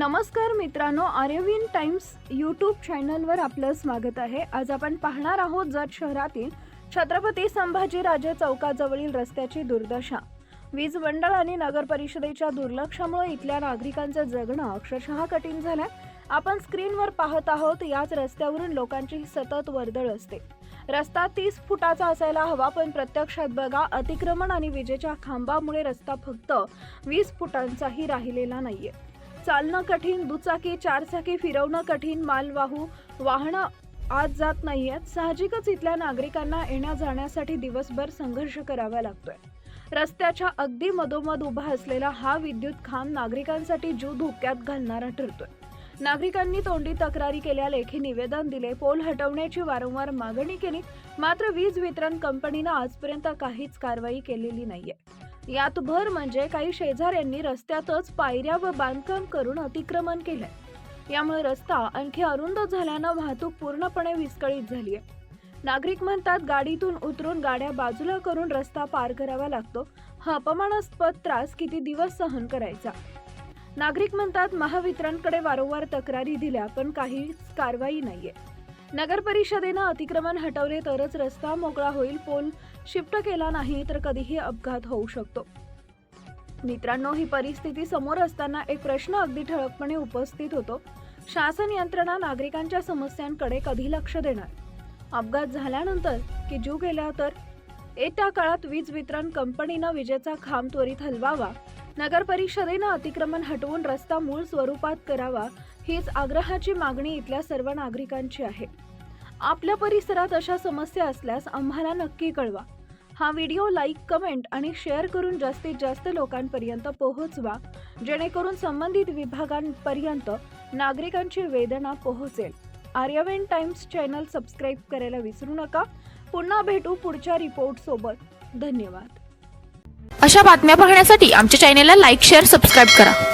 नमस्कार मित्रांनो Irwin times YouTube चॅनलवर आपलं स्वागत आहे. आज आपण पाहणार आहोत जत शहरातील छत्रपती संभाजीराजे चौकाजवळील रस्त्याची दुर्दशा. वीज मंडळ आणि नगर परिषदेच्या दुर्लक्षामुळे इथल्या नागरिकांचं जगणं अक्षरशः कठीण झालंय. आपण स्क्रीनवर पाहत आहोत याच रस्त्यावरून लोकांची सतत वर्दळ असते. रस्ता तीस फुटाचा असायला हवा पण प्रत्यक्षात बघा अतिक्रमण आणि विजेच्या खांबामुळे रस्ता फक्त वीस फुटांचाही राहिलेला नाहीये. चालणं कठीण दुचाकी चारचाकी फिरवणं कठीण मालवाहू वाहनं आत जात नाहीयेत. साहजिकच इथल्या नागरिकांना येण्या जाण्यासाठी दिवसभर संघर्ष करावा लागतोय. रस्त्याच्या अगदी मधोमध उभा असलेला हा विद्युत खांब नागरिकांसाठी जीव धोक्यात घालणारा ठरतोय. नागरिकांनी तोंडी तक्रारी केल्या लेखी निवेदन दिले. पोल हटवण्याची वारंवार मागणी केली. मात्र वीज वितरण कंपनीनं आजपर्यंत काहीच कारवाई केलेली नाहीये. यात भर म्हणजे काही शेजाऱ्यांनी रस्त्यातच पायऱ्या व बांधकाम करून अतिक्रमण केलंय. यामुळे रस्ता आणखी अरुंद झाल्यानं वाहतूक पूर्णपणे विस्कळीत झाली आहे नागरिक म्हणतात गाडीतून उतरून गाड्या बाजूला करून रस्ता पार करावा लागतो. हा अपमानास्पद त्रास किती दिवस सहन करायचा? नागरिक म्हणतात महावितरणकडे वारंवार तक्रारी दिल्या पण काहीच कारवाई नाहीये. नगर परिषदेनं अतिक्रमण हटवले तरच रस्ता मोकळा होईल. पोल शिफ्ट केला नाही तर कधीही अपघात होऊ शकतो. मित्रांनो ही परिस्थिती समोर असताना एक प्रश्न अगदी ठळकपणे उपस्थित होतो. शासन यंत्रणा नागरिकांच्या समस्यांकडे कधी लक्ष देणार? अपघात झाल्यानंतर की जीव गेला तर? येत्या काळात वीज वितरण कंपनीनं विजेचा खांब त्वरित हलवावा. नगर परिषदेनं अतिक्रमण हटवून रस्ता मूळ स्वरूपात करावा. हीच आग्रहाची मागणी इथल्या सर्व नागरिकांची आहे. आपल्या परिसरात अशा समस्या असल्यास आम्हाला नक्की कळवा. हा व्हिडिओ लाईक कमेंट आणि शेअर करून जास्तीत जास्त लोकांपर्यंत पोहोचवा जेणेकरून संबंधित विभागांपर्यंत नागरिकांची वेदना पोहोचेल. आर्यवेन टाइम्स चॅनल सबस्क्राईब करायला विसरू नका. पुन्हा भेटू पुढच्या रिपोर्ट सोबत. धन्यवाद. अशा बातम्या पाहण्यासाठी आमच्या चॅनेलला लाईक शेअर सबस्क्राईब करा.